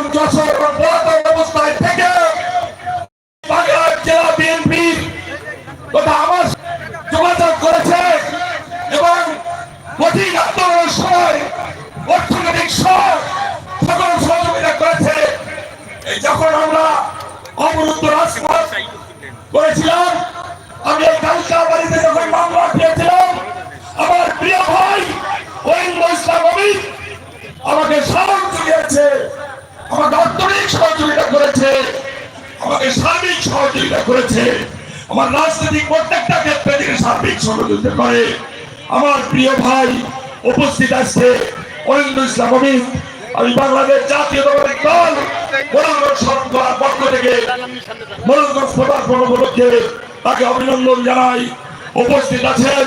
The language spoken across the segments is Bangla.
এবং যশোর অবস্থায় থেকে বাগেরহাট জেলা বিএনপির আমার যোগাযোগ করেছে এবং কঠিন আন্দোলনের সময় অর্থনৈতিক সহ সকল সহযোগিতা করেছে। যখন আমরা অবরুদ্ধ রাজপথ করেছিলাম সহযোগিতা করেছে। আমার রাজনৈতিক প্রত্যেকটা ক্ষেত্রে তিনি সার্বিক সহযোগিতা করে। আমার প্রিয় ভাই উপস্থিত আছে অরিন্দু ইসলাম আমি বাংলাদেশ জাতীয়তাবাদী দল পক্ষ থেকে উপলক্ষে তাকে অভিনন্দন জানাই। উপস্থিত আছেন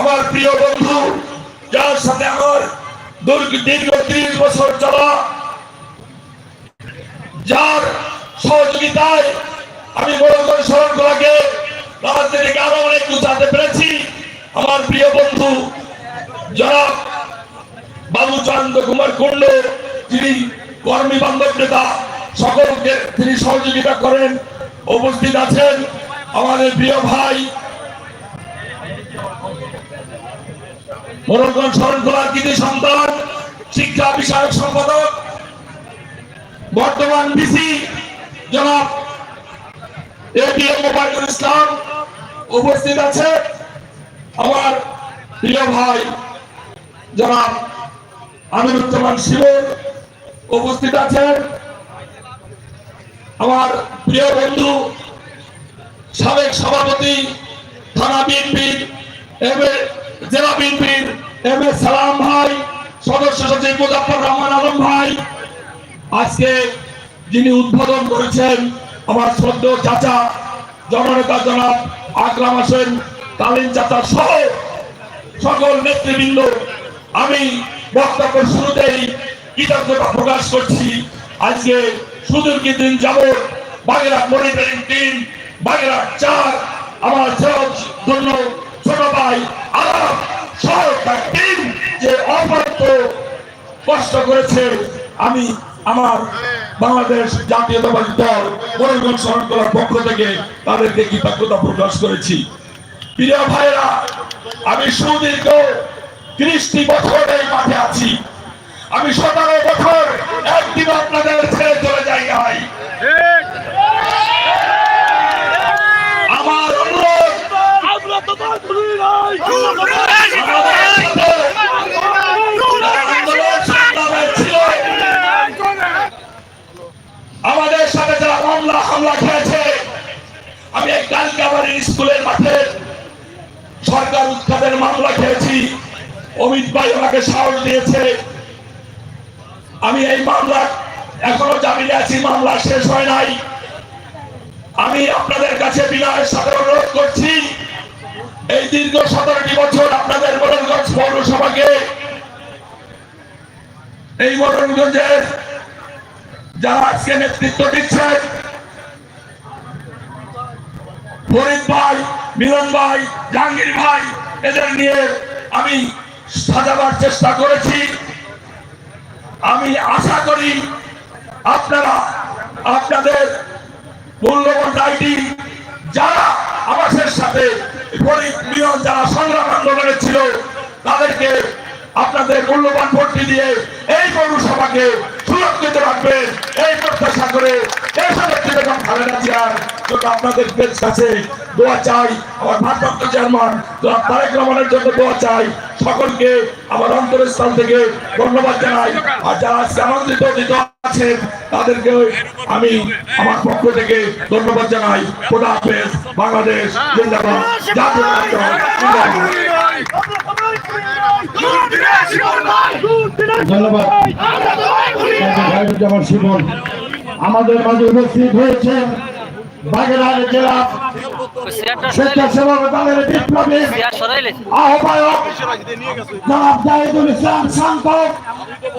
আমার প্রিয় বন্ধু, যার সাথে আমার দীর্ঘ ত্রিশ বছর চলা, যার সহযোগিতায় আমি মনোনয়ন স্মরণ করাকে রাজনীতিকে আরও অনেক উঁচাতে পেরেছি। আমার প্রিয় বন্ধু যারা বাবু চন্দ্র কুমার কুণ্ড, যিনি কর্মী বান্ধব নেতা, সকলকে তিনি সহযোগিতা করেন, উপস্থিত আছেন আমাদের প্রিয় ভাই। স্মরণ করার কৃতি সন্তান, শিক্ষা বিষয়ক সম্পাদক, বর্তমান বিসি জনাব ইসলাম উপস্থিত আছে। আমার প্রিয় ভাই, জনাব আমিরুজ্জামান শিবর উপস্থিত আছেন। আমার প্রিয় বন্ধু, সাবেক সভাপতি, থানা বিএনপির এম এ, জেলা বিএনপির এম এ সালাম ভাই, সদস্য সচিব মুজাফর রহমান আলম ভাই, আজকে যিনি উদ্বোধন করেছেন আমার শ্রদ্ধ চাচা, জননেতা জনাব আকরাম হোসেন, কালীন চাচা সহ সকল নেতৃবৃন্দ, আমি বক্তব্য শুরুতেই কৃতজ্ঞতা প্রকাশ করছি। আজকে সুদূর কিছুদিন যাব বাগেরহাট মনিটরিং টিম বাগেরহাট চার, আমার সহজ জন্য ছোট ভাই আলাপ সহ টিম যে অপার্থ কষ্ট করেছে, আমি আমার বাংলাদেশ জাতীয়তাবাদী দল স্মরণ করার পক্ষ থেকে তাদেরকে কৃতজ্ঞতা প্রকাশ করেছি। প্রিয় ভাইরা আমি সুদীর্ঘ ত্রিশটি বছর এই মাঠে আছি। আমি সতেরো বছর একদিন আপনাদের ছেড়ে চলে যাই নাই। আমার অনুরোধ আমরা তোমার মামলা হামলা খেয়েছে। আমি এই কালকাবাড়ির স্কুলের মাঠে সরকার উৎখাতের মামলা খেয়েছি। অমিত ভাই আমাকে সাহস দিয়েছে। আমি এই মামলা এখনও জামিনে আছি, মামলা শেষ হয় নাই। আমি আপনাদের কাছে বিনয়ের সাথে অনুরোধ করছি, এই দীর্ঘ সতেরোটি বছর আপনাদের মোরনগঞ্জ পৌরসভাকে এই মোরনগঞ্জের যারা আজকে নেতৃত্ব দিচ্ছেন ফরিদ ভাই, মিলন ভাই, জাহাঙ্গীর ভাই, এদের নিয়ে আমি সাজাবার চেষ্টা করেছি। আমি আশা করি আপনারা, আপনাদের মূল্যবান দায়টি যারা আমাদের সাথে গরিব নিয়ম যারা সংগ্রাম আন্দোলনে ছিল, তাদেরকে আপনাদের মূল্যবান ভোটটি দিয়ে এই পৌরসভাকে সুরক্ষিত রাখবেন। এই প্রত্যাশা করে দেশনেত্রী বেগম খালেদা জিয়ার জন্য আপনাদের কাছে দোয়া চাই আমার ভারপ্রাপ্ত চেয়ারম্যান জনাব তারেক রহমানের জন্য দোয়া চাই সকলকে আমার অন্তরস্থল থেকে ধন্যবাদ জানাই। আর যারা আজকে আনন্দিত দিত আছেন তাদেরকে আমি আমার পক্ষ থেকে ধন্যবাদ জানাই। খোদা হাফেজ বাংলাদেশ জিন্দাবাদ। জাতীয় ধন্যবাদ। ভাইরুজ্জামান শিবন, আমাদের মাঝে উপস্থিত শান্ত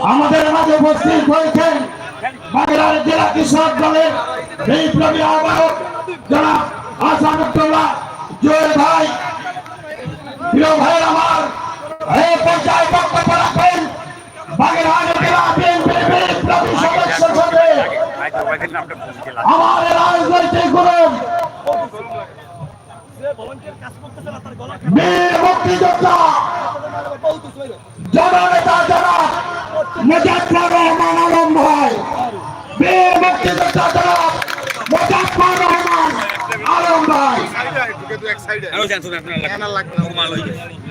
আমাদের মাঝে উপস্থিত হয়েছেন বাগেরহাট জেলা কৃষক দলের বিপ্লবী আহ্বায়ক জনাব আসানুদ্দোল্লাহ জয়ের ভাই, প্রিয় ভাই আমার পর্যায়ে বক্তব্য আমার রাজনৈতিক গলা মুক্তিযোদ্ধা। জননেতা জনাব মুজাফর রহমান আলম ভাই বীর মুক্তিযোদ্ধা জনাব মুজাফর রহমান আলম ভাই বিসমিল্লাহির রহমানির রহিম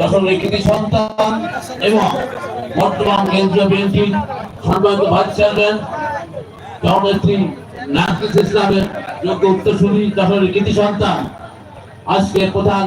যখন সন্তান এবং বর্তমান কেন্দ্রীয় বিএনপির সম্মানিত ভাইস চেয়ারম্যান জননেত্রী নাকিস ইসলামের যোগ্য উত্তরসূরি সন্তান, আজকে প্রধান